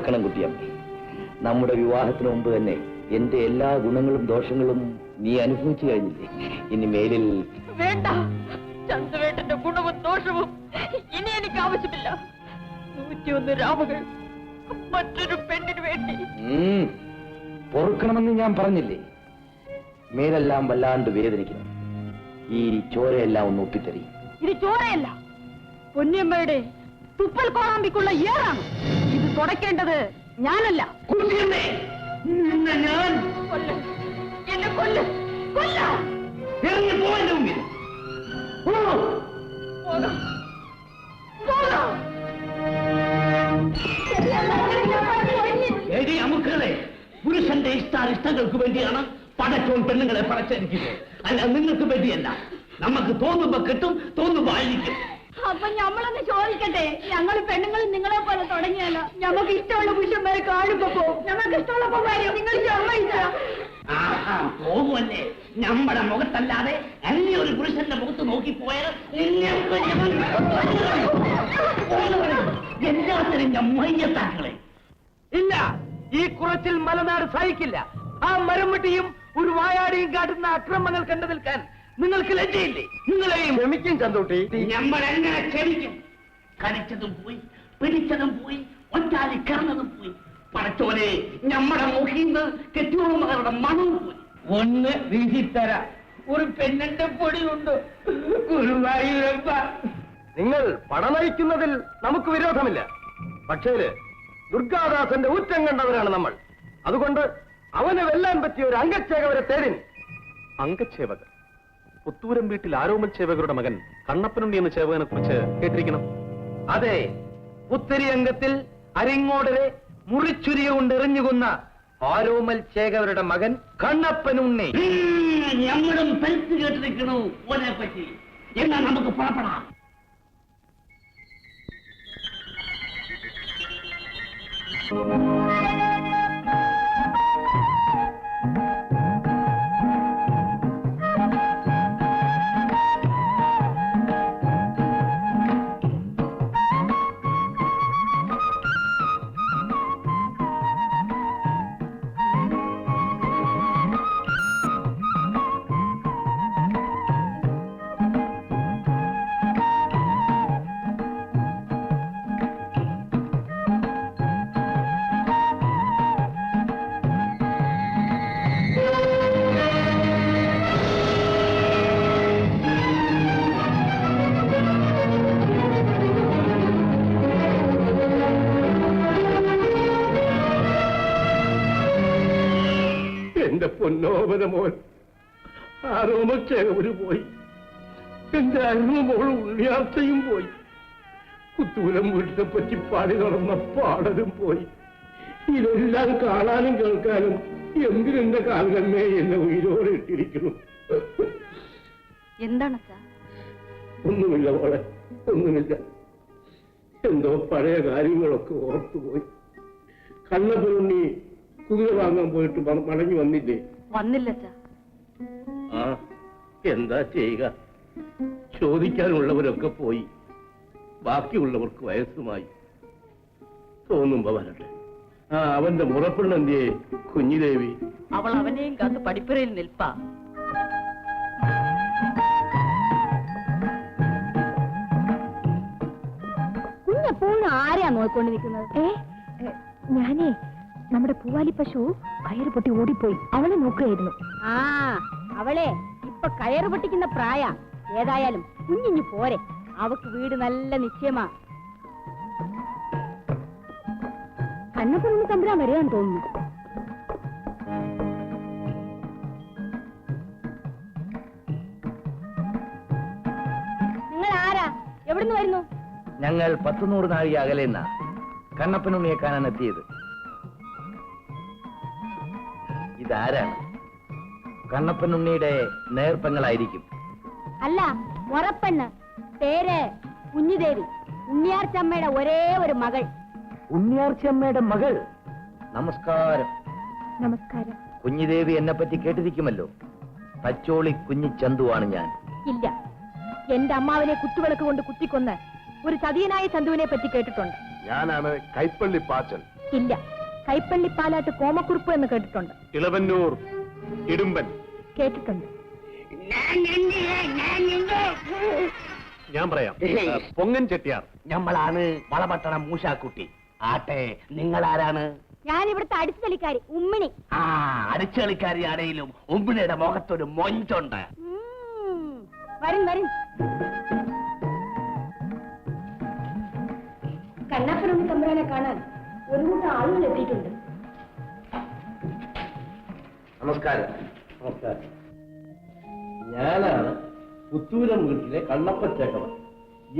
ഓർക്കണം കുട്ടിയമ്മ നമ്മുടെ വിവാഹത്തിന് മുമ്പ് തന്നെ എന്റെ എല്ലാ ഗുണങ്ങളും ദോഷങ്ങളും നീ അനുഭവിച്ചു കഴിഞ്ഞില്ലേ? ഇനി മേലിൽ വേണ്ട. ചന്തുവേട്ടന്റെ ഗുണവും ദോഷവും ഇനി എനിക്ക് ആവശ്യമില്ല. നൂറ്റിയൊന്ന് രാമകൾ മറ്റൊരു പെണ്ണിന് വേണ്ടി. പൊറുക്കണമെന്ന് ഞാൻ പറഞ്ഞില്ലേ? മേലെല്ലാം വല്ലാണ്ട് വേദനിക്കണം. ഈ ചോരയെല്ലാം ഒന്ന് ഒപ്പിത്തരി. ഇത് ചോരയല്ല. പൊന്നിയമ്മയുടെ തുപ്പൽ കോളാമ്പിക്കുള്ള ഏറാണ്. തുടയ്ക്കേണ്ടത് ഞാനല്ല. ഞാൻ കൊല്ല്. എന്നെ കൊല്ല്. കൊല്ല. ഇറങ്ങി പോവന്റെ മുമ്പിൽ. പോകാം. പോകാം. എടി അമുക്കളെ പുരുഷന്റെ ഇഷ്ടാനിഷ്ടങ്ങൾക്ക് വേണ്ടിയാണ് പടച്ചോൻ പെണ്ണുങ്ങളെ പടച്ചിരിക്കുന്നത് അല്ല നിങ്ങൾക്ക് വേണ്ടിയല്ല. നമുക്ക് തോന്നുമ്പോ കിട്ടും തോന്നുമ്പോ ആയിരിക്കും. അപ്പൊ ഞമ്മളൊന്ന് ചോദിക്കട്ടെ? ഞങ്ങൾ പെണ്ണുങ്ങൾ നിങ്ങളെ തുടങ്ങിയാലോ ഞമ്മക്ക് ഇഷ്ടമുള്ള പുരുഷന്മാരെ കാണുമ്പോ പോവും ഞങ്ങൾക്ക് ഇഷ്ടമുള്ളപ്പോ വരും നിങ്ങൾ സമ്മതിച്ച പോകുമല്ലേ നമ്മുടെ മുഖത്തല്ലാതെ അന്യ ഒരു പുരുഷന്റെ മുഖത്ത് നോക്കിപ്പോയാൽ എല്ലാത്തിനും മയ്യത്താക്കളെ. ഇല്ല ഈ കുറച്ചിൽ മലനാട് സഹിക്കില്ല. ആ മരംവെട്ടിയും ഒരു വായാടിയും കാട്ടുന്ന അക്രമങ്ങൾ കണ്ടു നിൽക്കാൻ നിങ്ങൾക്ക് ലജ്ജയില്ലേ? നിങ്ങളെയും ക്ഷമിക്കും ചന്തൂട്ടി. നമ്മൾ എങ്ങനെ ക്ഷമിക്കും? കരച്ചതും പോയി. പിടിച്ചതും പോയി ഒറ്റാലി കിടന്നതും പോയി. പടച്ചോനെ നമ്മുടെ മുഖീന്ന് കെട്ടിയോമകളുടെ മണവും പോയി. ഒന്ന് വീശിത്തര ഒരു പെണ്ണിന്റെ പൊടിയുണ്ട്. ഗുരുവായൂരപ്പ. നിങ്ങൾ പടനയിക്കുന്നതിൽ നമുക്ക് വിരോധമില്ല. പക്ഷേ ദുർഗാദാസന്റെ ഊറ്റം കണ്ടവരാണ് നമ്മൾ. അതുകൊണ്ട് അവനെ വെല്ലാൻ പറ്റിയ ഒരു അംഗച്ചേകവരെ തേടിൻ. അംഗച്ചേവകർ പുത്തൂരം വീട്ടിൽ ആരോമൽ ചേവകരുടെ മകൻ കണ്ണപ്പനുണ്ണി എന്ന ചേവകനെ കുറിച്ച് കേട്ടിരിക്കണം. അതെ പുത്തരി അംഗത്തിൽ അരിങ്ങോടരെ മുറിച്ചുരിയ കൊണ്ട് എറിഞ്ഞുകൊന്ന ആരോമൽ ചേകവരുടെ മകൻ ഞങ്ങളും പെരുത്ത് കേട്ടിരിക്കണു ഓനെ പറ്റി എന്നാ നമുക്ക് പുറപ്പെടാം. എന്റെ പൊന്നോപന മോൻ. ആരോമൽ ഒരു പോയി. എന്റെ അരുമോളും ഉള്ളിയാർച്ചയും പോയി. കുത്തൂലം വീട്ടിനെ പറ്റി പാടി നടന്ന പാടലും പോയി. ഇതെല്ലാം കാണാനും കേൾക്കാനും എന്തിനെന്റെ കാലമേ എന്നെ ഉയരോടെ ഇട്ടിരിക്കുന്നു? എന്താണ് ഒന്നുമില്ല മോളെ ഒന്നുമില്ല. എന്തോ പഴയ കാര്യങ്ങളൊക്കെ ഓർത്തുപോയി. കണ്ണപ്പനുണ്ണി കുതിര വാങ്ങാൻ പോയിട്ട് മടങ്ങി വന്നില്ലേ? വന്നില്ല ആ എന്താ ചെയ്യുക? ചോദിക്കാനുള്ളവരൊക്കെ പോയി. ബാക്കിയുള്ളവർക്ക് വയസ്സുമായി. തോന്നുമ്പോ വരട്ടെ. ആ അവന്റെ മുറപ്പെണ്ണന്തിയെ കുഞ്ഞിദേവി? അവൾ അവനെയും കാത്ത് പഠിപ്പുരയിൽ നിൽപ്പാ. കുഞ്ഞെപ്പോഴും ആരെയാ നോക്കിക്കൊണ്ട് നിൽക്കുന്നത് ഏ ഏ, ഞാനേ നമ്മുടെ പൂവാലി പശു കയറ് പൊട്ടി ഓടിപ്പോയി. അവളെ നോക്കുകയായിരുന്നു. ആ അവളെ ഇപ്പൊ കയറ് പൊട്ടിക്കുന്ന പ്രായ. ഏതായാലും കുഞ്ഞിഞ്ഞു പോരെ. അവക്ക് വീട് നല്ല നിശ്ചയമാ. കണ്ണപ്പുറന്ന് തമ്പുരാൻ വരികയാന്ന് തോന്നുന്നു. നിങ്ങൾ ആരാ? എവിടുന്ന് വരുന്നു? ഞങ്ങൾ പത്തുനൂറ് നാഴിക അകലെന്ന കണ്ണപ്പനുണ്ണിയെ കാണാൻ എത്തിയത് ഇതാരാണ് കണ്ണപ്പനുണ്ണിയുടെ നേർപ്പങ്ങളായിരിക്കും. അല്ല മുറപ്പെണ്ണ് പേര് കുഞ്ഞുദേവി ഉണ്ണിയാർച്ചമ്മയുടെ ഒരേ ഒരു മകൾ. ഉണ്ണിയാർച്ചമ്മയുടെ മകൾ? നമസ്കാരം. നമസ്കാരം. കുഞ്ഞിദേവി എന്നെ പറ്റി കേട്ടിരിക്കുമല്ലോ? പച്ചോളി കുഞ്ഞി ചന്തുവാണ് ഞാൻ. ഇല്ല. എന്റെ അമ്മാവിനെ കുത്തുവിളക്ക് കൊണ്ട് കുത്തിക്കൊന്ന് ഒരു ചതിയനായ ചന്തുവിനെ പറ്റി കേട്ടിട്ടുണ്ട്. ഞാനാണ് കൈപ്പള്ളി പാച്ചൻ. ഇല്ല. കൈപ്പള്ളി പാലാട്ട് കോമക്കുറുപ്പ് എന്ന് കേട്ടിട്ടുണ്ട്. ഇളവന്നൂർ ഇടുമ്പൻ. കേട്ടിട്ടുണ്ട്. ഞാൻ പറയാം. പൊങ്ങൻ ചെട്ടിയാർ. ഞമ്മളാണ് വളപട്ടണം മൂശാക്കുട്ടി. ആട്ടെ നിങ്ങൾ ആരാണ് ഞാൻ ഇവിടുത്തെ അടിച്ചുതലിക്കാരി ഉമ്മിണി. ആ അടിച്ചുകളിക്കാരി ആണെങ്കിലും ഉമ്മിണിയുടെ മുഖത്തൊരു മൊഞ്ചുണ്ട്. വരും വരും. കണ്ണാപുരം തമ്പുരാനെ കാണാൻ ഒരു കൂട്ടം ആളുകൾ എത്തിയിട്ടുണ്ട് നമസ്കാരം. നമസ്കാരം. ഞാനാണ് പുത്തൂരം വീട്ടിലെ കണ്ണപ്പ ചേക്കവൻ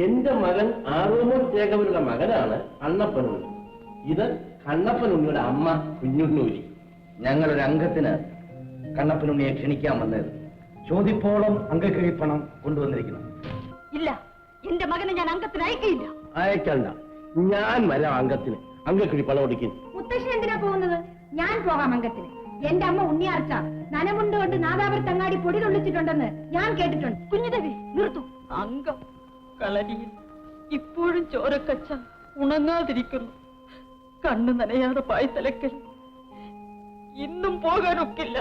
എന്റെ മകൻ ആറോമോൻ ചേകവരുടെ മകനാണ് കണ്ണപ്പനുണ്ണി ഇത് കണ്ണപ്പനുണ്ണിയുടെ അമ്മ കുഞ്ഞുണ്ണൂരി. ഞങ്ങളൊരു അംഗത്തിന് കണ്ണപ്പനുണ്ണിയെ ക്ഷണിക്കാൻ വന്നത്. ചോദിപ്പോളം അംഗക്കിഴിപ്പണം കൊണ്ടുവന്നിരിക്കുന്നു. ഇല്ല എന്റെ മകനെ ഞാൻ അംഗത്തിന് അയക്കില്ല അയക്കണ്ട. ഞാൻ വരാം അംഗത്തിന്. അംഗക്കിഴിപ്പണം ഓടിക്കും മുത്തശ്ശൻ എന്തിനാ പോകുന്നത്? ഞാൻ പോകാം അംഗത്തിന് എന്റെ അമ്മ ഉണ്ണിയാർച്ച നനമുണ്ട് കൊണ്ട് നാദാപുരത്ത് അങ്ങാടി പൊടി തൊള്ളിച്ചിട്ടുണ്ടെന്ന് ഞാൻ കേട്ടിട്ടുണ്ട്. കുഞ്ഞുദേവി നിർത്തു. അംഗം കളരിയിൽ ഇപ്പോഴും ചോരക്കച്ച ഉണങ്ങാതിരിക്കുന്നു. കണ്ണു നനയാതെ പായ്ത്തലക്കൽ ഇന്നും പോകാനൊക്കില്ല.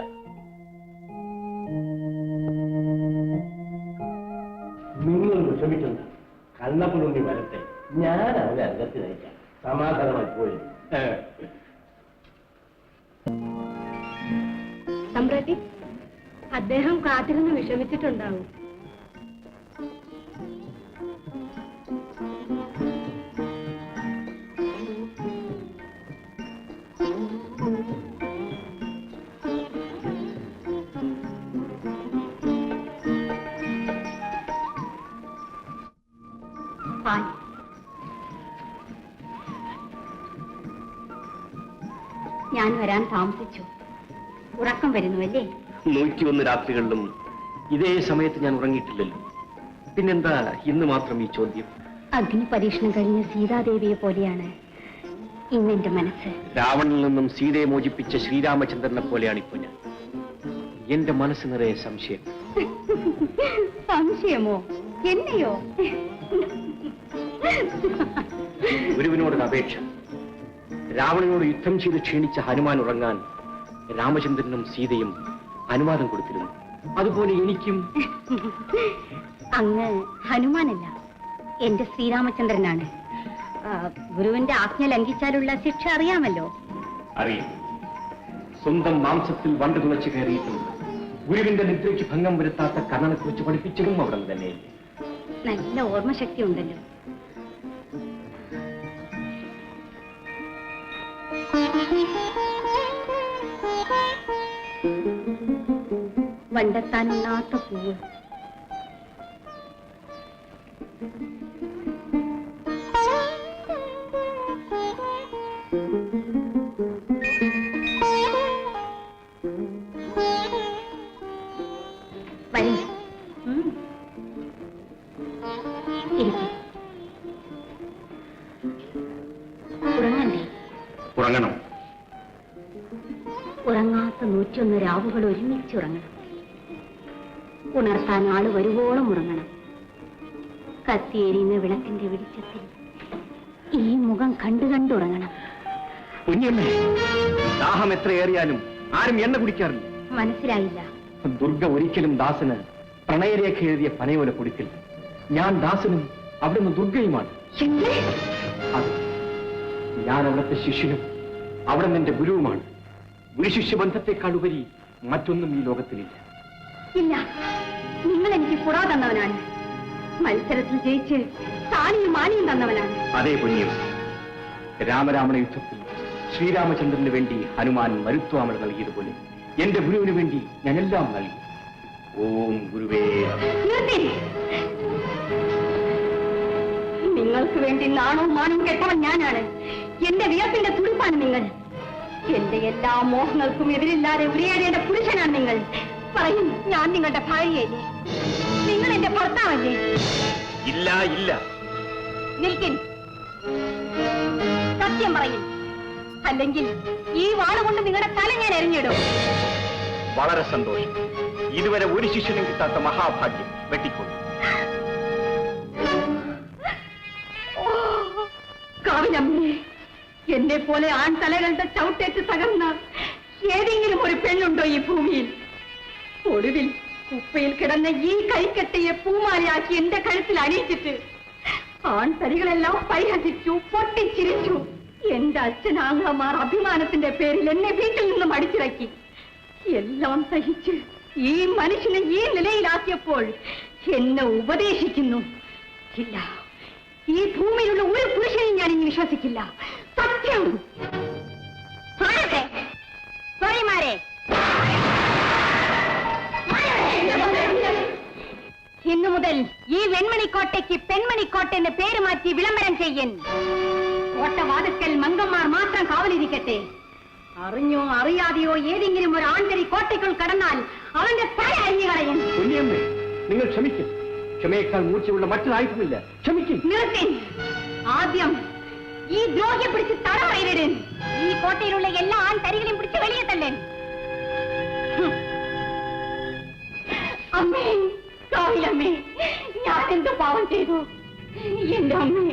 നിങ്ങൾ വിഷമിക്കണ്ട കണ്ണപ്പനുണ്ണി വരട്ടെ. ഞാൻ അവനെ അംഗത്തിന് അയക്കാം സമാധാനമായി പോയി. സമ്പ്രതി അദ്ദേഹം കാത്തിരുന്ന് വിഷമിച്ചിട്ടുണ്ടാവും. ഞാൻ വരാൻ താമസിച്ചു. ഉറക്കം വരുന്നുവല്ലേ? നൂറ്റിയൊന്ന് രാത്രികളിലും ഇതേ സമയത്ത് ഞാൻ ഉറങ്ങിയിട്ടില്ലല്ലോ. പിന്നെന്താ ഇന്ന് മാത്രം ഈ ചോദ്യം? അഗ്നി പരീക്ഷണം കഴിഞ്ഞ സീതാദേവിയെ പോലെയാണ് ഇന്ന് എന്റെ മനസ്സ്. രാവണിൽ നിന്നും സീതയെ മോചിപ്പിച്ച ശ്രീരാമചന്ദ്രനെ പോലെയാണ് ഇപ്പൊ ഞാൻ. എന്റെ മനസ്സ് നിറയെ സംശയം. സംശയമോ? എന്നെയോ? ഗുരുവിനോടൊരു അപേക്ഷ. രാവണനോട് യുദ്ധം ചെയ്ത് ക്ഷീണിച്ച ഹനുമാൻ ഉറങ്ങാൻ രാമചന്ദ്രനും സീതയും അനുവാദം കൊടുത്തിരുന്നു. അതുപോലെ എനിക്കും അങ്ങ് ഹനുമാനല്ല എന്റെ ശ്രീരാമചന്ദ്രനാണ്. ആ, ഗുരുവിന്റെ ആജ്ഞ ലംഘിച്ചാലുള്ള ശിക്ഷ അറിയാമല്ലോ? അറിയാം. സ്വന്തം മാംസത്തിൽ വണ്ട് തുളച്ചു കയറിയിട്ടും ഗുരുവിന്റെ നിദ്രയ്ക്ക് ഭംഗം വരുത്താത്ത കർണനെ കുറിച്ച് പഠിപ്പിച്ചതും അവിടെ തന്നെ നല്ല ഓർമ്മശക്തി ഉണ്ടല്ലോ വണ്ടെത്താനുണ്ണാത്ത പൂവ്. ഉണർത്താൻ ആൾ വരുവോളം ഉറങ്ങണം. കത്തിയേരിയുന്ന വിളക്കിന്റെ വെളിച്ചത്തിൽ ഈ മുഖം കണ്ടു കണ്ടുറങ്ങണം കുഞ്ഞമ്മേ ദാഹം എത്രയേറിയാലും ആരും എണ്ണ കുടിക്കാറില്ല. മനസ്സിലായില്ല. ദുർഗ ഒരിക്കലും ദാസന് പ്രണയരേഖ എഴുതിയ പനയോല കൊടുക്കില്ല ഞാൻ ദാസനും അവിടുന്ന് ദുർഗയുമാണ്. അതെ. ഞാൻ അവിടുത്തെ ശിഷ്യനും അവിടെ നിന്റെ ഗുരുവുമാണ്. ഗുരു ബന്ധത്തെക്കാളുപരി മറ്റൊന്നും ഈ ലോകത്തിലില്ല. ഇല്ല. നിങ്ങൾ എനിക്ക് പുറ തന്നവനാണ്. മത്സരത്തിൽ ജയിച്ച് താനിയും മാനിയും തന്നവനാണ്. അതേ പുണ്യം രാമരാമണ യുദ്ധത്തിൽ ശ്രീരാമചന്ദ്രന് വേണ്ടി ഹനുമാൻ മരുത്വാമല നൽകിയതുപോലെ എന്റെ ഗുരുവിന് വേണ്ടി ഞാനെല്ലാം നൽകി. ഓം ഗുരുവേ. നിങ്ങൾക്ക് വേണ്ടി നാണവും മാനവും കെട്ടവൻ ഞാനാണ്. എന്റെ വിയർപ്പിന്റെ തുടിപ്പാണ് നിങ്ങൾ. എന്റെ എല്ലാ മോഹങ്ങൾക്കും എതിരില്ലാതെ ഉരിയാടേണ്ട പുരുഷനാണ് നിങ്ങൾ. പറയും ഞാൻ നിങ്ങളുടെ ഭാര്യയല്ലേ നിങ്ങൾ എന്റെ ഭർത്താവല്ലേ? ഇല്ല ഇല്ല. നിൽക്കിൻ. സത്യം പറയും. അല്ലെങ്കിൽ ഈ വാളുകൊണ്ട് നിങ്ങളുടെ തല ഞാൻ എറിഞ്ഞിടും. വളരെ സന്തോഷം. ഇതുവരെ ഒരു ശിഷ്യനും കിട്ടാത്ത മഹാഭാഗ്യം. വെട്ടിക്കൊള്ളു കാവിലമ്മേ എന്നെ പോലെ ആൺ തലകളുടെ ചവിട്ടേറ്റ് തകർന്ന ഏതെങ്കിലും ഒരു പെണ്ണുണ്ടോ ഈ ഭൂമിയിൽ? ഒടുവിൽ കുപ്പയിൽ കിടന്ന ഈ കൈക്കെട്ടിയെ പൂമാലയാക്കി എന്റെ കഴുത്തിൽ അണിയിച്ചിട്ട് ആൺതരികളെല്ലാം പരിഹസിച്ചു പൊട്ടിച്ചിരിച്ചു. എന്റെ അച്ഛനാങ്ങളമാർ അഭിമാനത്തിന്റെ പേരിൽ എന്നെ വീട്ടിൽ നിന്നും അടിച്ചിറക്കി. എല്ലാം സഹിച്ച് ഈ മനുഷ്യനെ ഈ നിലയിലാക്കിയപ്പോൾ എന്നെ ഉപദേശിക്കുന്നു. ഇല്ല ഈ ഭൂമിയിലുള്ള ഒരു പുരുഷനെയും ഞാൻ ഇനി വിശ്വസിക്കില്ല. സത്യം. ഇന്നു മുതൽ ഈ വെൺമണിക്കോട്ടയ്ക്ക് പെൺമണിക്കോട്ട എന്ന് പേര് മാറ്റി വിളംബരം ചെയ്യൻ. കോട്ടവാതുക്കൽ മംഗന്മാർ മാത്രം കാവലിരിക്കട്ടെ. അറിഞ്ഞോ അറിയാതെയോ ഏതെങ്കിലും ഒരു ആന്തരി കോട്ടയ്ക്കുൾ കടന്നാൽ അവന്റെ തല അരിഞ്ഞു കളയും. കുഞ്ഞമ്മേ നിങ്ങൾ ക്ഷമിക്കും. ക്ഷമയേക്കാൾ മൂർച്ചയുള്ള മറ്റൊരായുധമില്ല ക്ഷമിക്കും. നിർത്തി ആദ്യം ഈ ദ്രോഹിയെ പിടിച്ച് തടവറയിലിടൻ ഈ കോട്ടയിലുള്ള എല്ലാ ആൺ തരികളെയും പിടിച്ച് വെളിയെ തള്ളേൻ. അമ്മേ. കാവിലമ്മേ ഞാൻ എന്ത് പാവം ചെയ്തു? എന്റെ അമ്മേ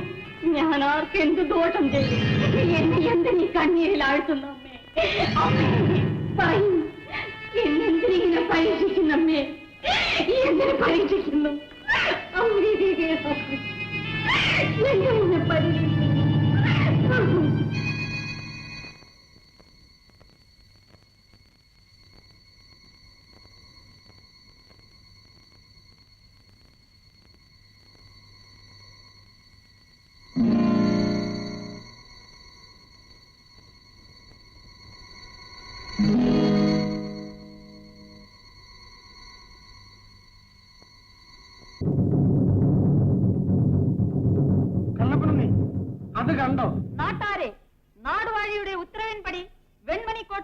ഞാൻ ആർക്ക് എന്ത് ദോഷം ചെയ്തു? എന്നെ എന്ത് നീ കണ്ണീരിൽ ആഴ്ത്തുന്നു അമ്മേ? പറയൂ എന്നെന്തിനിങ്ങനെ പരീക്ഷിക്കുന്നു അമ്മേ എന്തിനു പരീക്ഷിക്കുന്നു? അമ്മേ എന്നെ പരീക്ഷിക്കുന്നു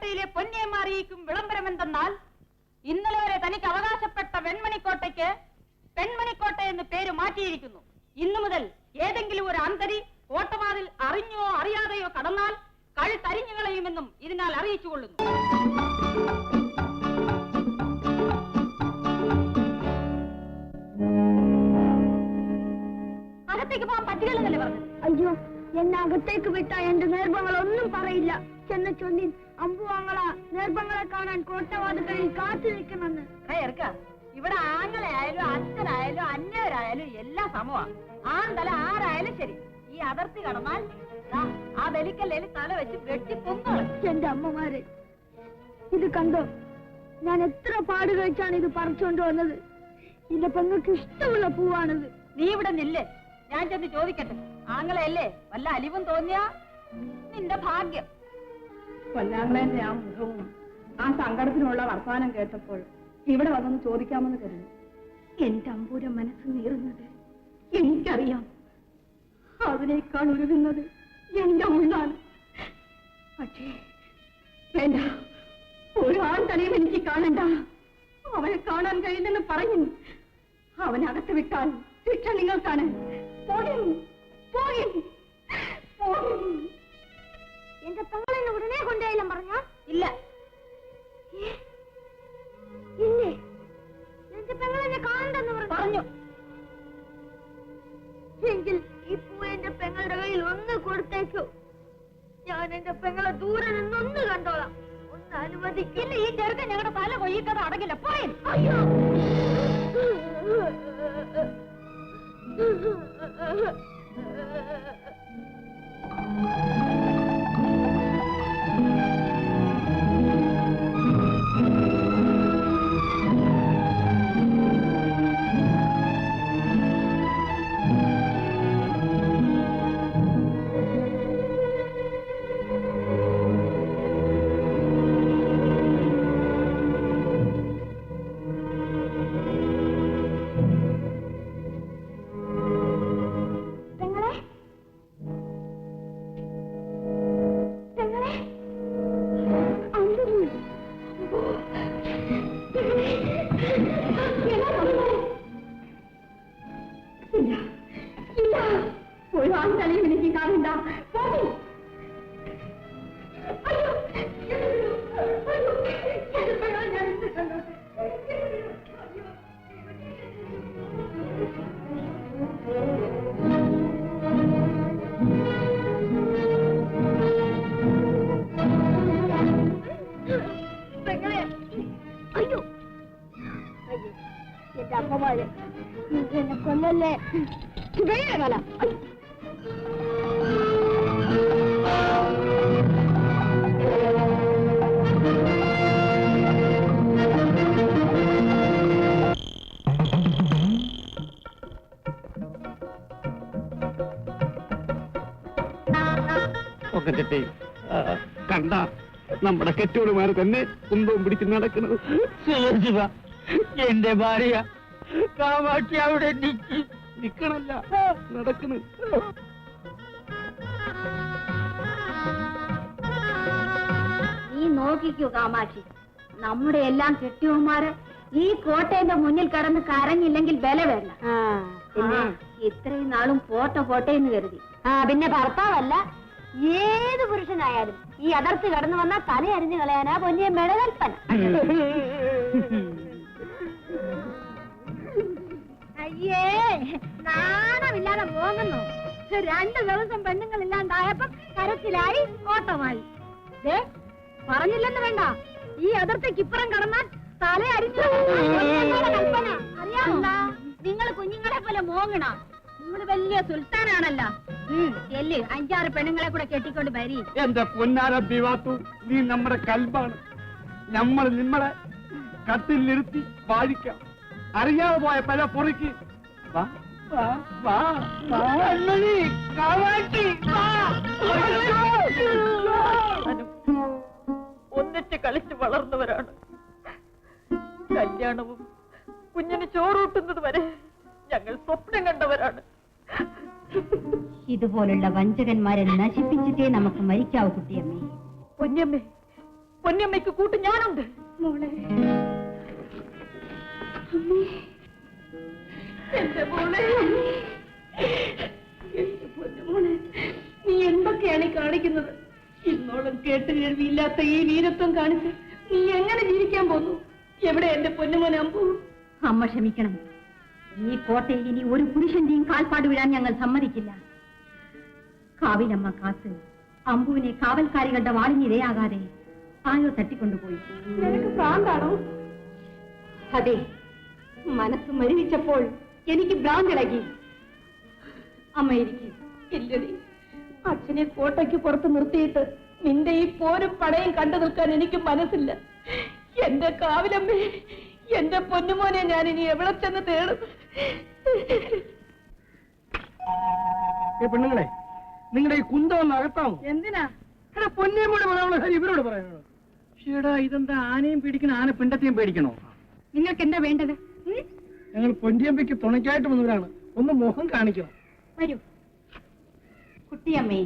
വെൺമണിക്കോട്ടയിലെ പൊന്നിയമ്മ അറിയിക്കും വിളംബരമെന്തെന്നാൽ ഇന്നലെ വരെ തനിക്ക് അവകാശപ്പെട്ട വെൺമണിക്കോട്ടയ്ക്ക് പെൺമണിക്കോട്ട എന്ന് പേര് മാറ്റിയിരിക്കുന്നു. ഇന്നു മുതൽ ഏതെങ്കിലും ഒരു അന്തരി കോട്ടവാതിൽ അറിഞ്ഞോ അറിയാതെയോ കടന്നാൽ കഴുത്തരിഞ്ഞു കളയുമെന്നും ഇതിനാൽ അറിയിച്ചുകൊള്ളുന്നു അകത്തേക്ക് പോകാൻ പറ്റുകയില്ലെന്നല്ലേ പറഞ്ഞത്? അയ്യോ എന്നെ അകത്തേക്ക് വിട്ട എന്റെ നേർഭങ്ങൾ ഒന്നും പറയില്ല. ചെന്ന ചൊല്ലി അമ്പുവാങ്ങള നേർഭങ്ങളെ കാണാൻ കോട്ടവാതുകളിൽ കാത്തു നിൽക്കുമെന്ന്. കയർക്ക ഇവിടെ ആങ്ങളായാലും അച്ഛനായാലും അന്യവരായാലും എല്ലാം സമവാ. ആന്തല ആരായാലും ശരി. ഈ അതിർത്തി കടന്നാൽ ആ ബലിക്കല്ലേൽ തല വെച്ച് വെട്ടി കൊന്നോളും എന്റെ അമ്മമാരെ ഇത് കണ്ടോ? ഞാൻ എത്ര പാട് കഴിച്ചാണ് ഇത് പറിച്ചുകൊണ്ട് വന്നത്. എന്റെ പെങ്ങൾക്ക് ഇഷ്ടമുള്ള പൂവാണിത്. നീ ഇവിടെ നില്ലേ. ഞാൻ ചെന്ന് ചോദിക്കട്ടെ. ആങ്ങളയല്ലേ വല്ല അലിവും തോന്നിയാ? നിന്റെ ഭാഗ്യം. പൊന്നാങ്ങളെന്റെ ആ മുഖവും ആ സങ്കടത്തിനുള്ള വർത്താനം കേട്ടപ്പോൾ ഇവിടെ വന്നൊന്ന് ചോദിക്കാമെന്ന് കരുതി. എന്റെ അമ്പൂര മനസ്സ് നീറുന്നത് എനിക്കറിയാം. അതിനേക്കാൾ ഉരുകുന്നത് എന്റെ ഉള്ളാണ് പക്ഷേ വേണ്ട. ഒരു ആൺ തലയും എനിക്ക് കാണണ്ട. അവനെ കാണാൻ കഴിയില്ലെന്ന് പറയും. അവനകത്ത് വിട്ടാൽ ശിക്ഷ നിങ്ങൾക്കാണ്. പോയി പോകിൻ എന്റെ പെങ്ങളെ ഉടനെ കൊണ്ടുപോയെല്ലാം പറഞ്ഞ? ഇല്ല. ഇല്ലേ? എന്റെ പെങ്ങളെന്നെ കാണണ്ടെന്ന് പറഞ്ഞു? പറഞ്ഞു. എങ്കിൽ ഈ പൂ എന്റെ പെങ്ങളുടെ കയ്യിൽ ഒന്ന് കൊടുത്തേക്കൂ. ഞാൻ എന്റെ പെങ്ങളെ ദൂരെ നിന്നൊന്ന് കണ്ടോളാം. ഒന്ന് അനുവദിക്കില്ല ഈ ചെറുക്കൻ ഞങ്ങളുടെ തല കൊയ്യിക്കഥ അടങ്ങില്ല. പോയി അയ്യോ. പെങ്ങളെ வாழ்ந்தாலையும் எனக்கு காரணம்டா போடி എന്റെ അമ്മമാര് എന്നെ കൊല്ലല്ലേ? വേണമല്ല പൊക്കച്ചട്ടി കണ്ട നമ്മുടെ കെട്ടോടുമാർ തന്നെ കുന്തവും പിടിച്ച് നടക്കുന്നത്. ശിവ എന്റെ ഭാര്യ കാമാക്ഷി അവിടെ നിൽക്കണല്ല നിക്കണല്ല നടക്കുന്നു നീ നോക്കിക്കോ കാമാക്ഷി. നമ്മുടെ എല്ലാം കെട്ടിയവന്മാര് ഈ കോട്ടയുടെ മുന്നിൽ കടന്ന് കരഞ്ഞില്ലെങ്കിൽ ബല വേണ്ട ഇത്രയും നാളും പോട്ടെ പോട്ടെ എന്ന് കരുതി. ആ പിന്നെ ഭർത്താവല്ല ഏത് പുരുഷനായാലും ഈ അതിർത്തി കടന്നു വന്നാൽ തല അരിഞ്ഞു കളയാനാ പൊന്നിയെ മെടകൽപ്പന. അയ്യേ നാണമില്ലാതെ പോകുന്നു രണ്ടു ദിവസം പെണ്ണുങ്ങൾ ഇല്ലാണ്ടായപ്പം കരച്ചിലായി ഓട്ടമായി. പറഞ്ഞില്ലെന്ന് വേണ്ട. ഈ അതിർത്തിക്ക് ഇപ്പുറം കടന്നാൽ തല അരിഞ്ഞു കൽപ്പന അറിയാമോ നിങ്ങൾ കുഞ്ഞുങ്ങളെ പോലെ മോങ്ങണ. നിങ്ങൾ വലിയ സുൽത്താനാണല്ലോ. ചെല്ല് അഞ്ചാറ് പെണ്ണുങ്ങളെ കൂടെ കെട്ടിക്കൊണ്ട് വരി. എന്റെ പൊന്നാര ദിവാത്തു നീ നമ്മുടെ കൽബാണ്. നമ്മൾ നിങ്ങളെ കത്തിൽ നിർത്തി വാഴിക്കാം. അറിയാതെ പോയ പല പൊറിക്ക്. വാ വാ വാ വാ അണ്ണനി, കാവാട്ടി, വാ. ഒന്നിച്ച് കളിച്ച് വളർന്നവരാണ്. കല്യാണവും കുഞ്ഞിന് ചോറൂട്ടുന്നത് വരെ ഞങ്ങൾ സ്വപ്നം കണ്ടവരാണ്. ഇതുപോലുള്ള വഞ്ചകന്മാരെ നശിപ്പിച്ചിട്ടേ നമുക്ക് മരിക്കാവൂ കുട്ടിയമ്മേ. പൊന്നമ്മേ പൊന്നമ്മയ്ക്ക് കൂട്ട് ഞാനുണ്ട്. മോളെ. എന്റെ മോളെ. എന്റെ പൊന്നുമോളെ നീ എന്തൊക്കെയാണ് ഈ കാണിക്കുന്നത്? ഇന്നോളം കേട്ട് കേൾവിയില്ലാത്ത ഈ വീരത്വം കാണിച്ച് നീ എങ്ങനെ ജീവിക്കാൻ പോന്നു എവിടെ എന്റെ പൊന്നുമോനെ അമ്പു? അമ്മ ക്ഷമിക്കണം. ഈ കോട്ടയിൽ ഇനി ഒരു പുരുഷന്റെയും കാൽപ്പാട് വിടാൻ ഞങ്ങൾ സമ്മതിക്കില്ല കാവിലമ്മ കാത്ത് അമ്പുവിനെ കാവൽക്കാരികളുടെ വാളിനിരയാകാതെ ആരോ തട്ടിക്കൊണ്ടുപോയി. നിനക്ക് ഭ്രാന്താണോ? അതെ മനസ്സ് മരുവിച്ചപ്പോൾ എനിക്ക് ഭ്രാന്തിളകി. അമ്മ എനിക്ക് ഇല്ലടി അച്ഛനെ കോട്ടയ്ക്ക് പുറത്ത് നിർത്തിയിട്ട് നിന്റെ ഈ പോരും പടയും കണ്ടു നിൽക്കാൻ എനിക്ക് മനസ്സില്ല. എന്റെ കാവിലമ്മേ എന്റെ പൊന്നുമോനെ ഞാൻ ഇനി എവിടെ ചെന്ന് തേടും? ഏ പെണ്ണുങ്ങളെ നിങ്ങളുടെ ഈ കുന്തം ഒന്ന് അകത്താമോ? എന്തിനാ? എടാ പൊന്നേം കൂടെ പറയാനുള്ള കാര്യം ഇവരോട് പറയാനോ ഷീടാ ഇതെന്താ ആനയും പേടിക്കണോ ആന പിണ്ടത്തെയും പേടിക്കണോ? നിങ്ങൾക്ക് എന്താ വേണ്ടത് ഞങ്ങൾ പൊന്നിയമ്മയ്ക്ക് തുണയ്ക്കായിട്ട് വന്നവരാണ്. ഒന്ന് മുഖം കാണിക്കണം. വരൂ. കുട്ടിയമ്മേ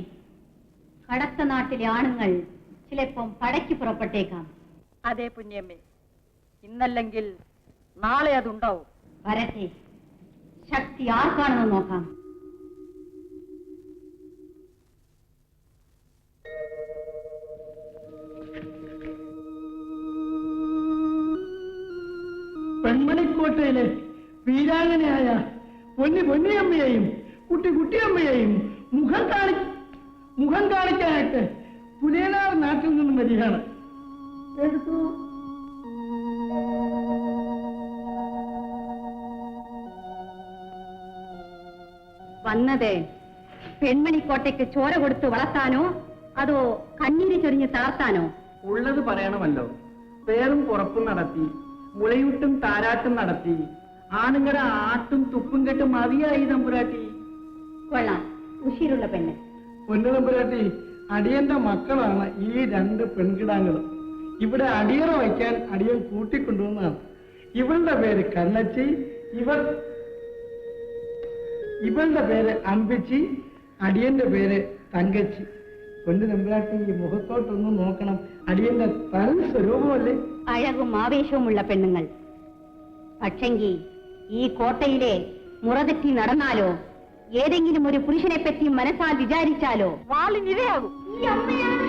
കടത്ത നാട്ടിലെ ആണുങ്ങൾ ചിലപ്പം പടയ്ക്ക് പുറപ്പെട്ടേക്കാം. അതെ പുണ്യമ്മേ ഇന്നല്ലെങ്കിൽ നാളെ അതുണ്ടാവും. വരട്ടെ. ശക്തി ആർക്കാണെന്ന് നോക്കാം. പെൺമണിക്കോട്ടയിലെ വീരാംഗനയായ പൊന്നി പൊന്നിയമ്മയെയും കുട്ടി കുട്ടിയമ്മയെയും മുഖം കാണി മുഖം കാണിക്കാനായിട്ട് പുലിയനാർ നാട്ടിൽ നിന്നും വരികയാണ്. എടുത്തു. വന്നത്? പെൺമണിക്കോട്ടയ്ക്ക് ചോര കൊടുത്ത് വളർത്താനോ? അതോ കണ്ണീര് ചൊരിഞ്ഞ് താർത്താനോ ഉള്ളത് പറയണമല്ലോ. പേറും പുറപ്പും നടത്തി മുളയൂട്ടും താരാട്ടും നടത്തി ആണുങ്ങളുടെ ആട്ടും തുപ്പും കെട്ടും മതിയായി തമ്പുരാട്ടി കൊള്ളാം. ഉഷീരുള്ള പെണ്ണ്. പൊന്നു തമ്പുരാട്ടി അടിയന്റെ മക്കളാണ് ഈ രണ്ട് പെൺകിടാങ്ങൾ ഇവിടെ അടിയറ വയ്ക്കാൻ അടിയൻ കൂട്ടിക്കൊണ്ടുവന്നതാണ്. ഇവളുടെ പേര് കണ്ണച്ചി ഇവർ ഇവളുടെ പേര് അമ്പിച്ചി അടിയന്റെ പേര് തങ്കച്ചി. കൊണ്ട് തമ്പുരാട്ടി ഈ മുഖത്തോട്ടൊന്നും നോക്കണം. അടിയന്റെ തൻ സ്വരൂപമല്ലേ? അഴകും ആവേശവുമുള്ള പെണ്ണുങ്ങൾ. പക്ഷെങ്കിൽ ഈ കോട്ടയിലെ മുറതെറ്റി നടന്നാലോ? ഏതെങ്കിലും ഒരു പുരുഷനെ പറ്റി മനസ്സാൽ വിചാരിച്ചാലോ? വാളിനിരയാകും ഈ അമ്മയാണ്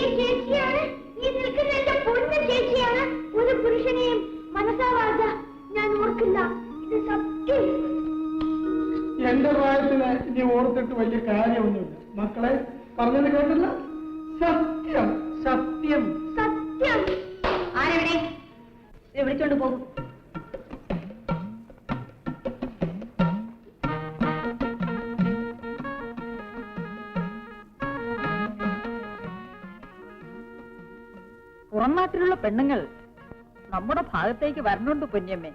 ഈ ചേച്ചിയാണ് ഈ നിൽക്കുന്ന എന്റെ പൊണ്ണ ചേച്ചിയാണ്. ഒരു പുരുഷനെയും മനസ്സാവാതെ ഞാൻ ഓർക്കില്ല. ഇത് സത്യം. എന്റെ പ്രായത്തിന് ഇനി ഓർത്തിട്ട് വലിയ കാര്യമൊന്നുമില്ല. മക്കളെ പറഞ്ഞത് കേട്ടില്ല? സത്യം സത്യം. സത്യം. ആരെവിടെ? വിളിച്ചോണ്ട് പോകും പുറംനാട്ടിലുള്ള പെണ്ണുങ്ങൾ നമ്മുടെ ഭാഗത്തേക്ക് വരണുണ്ട് പൊന്നമ്മേ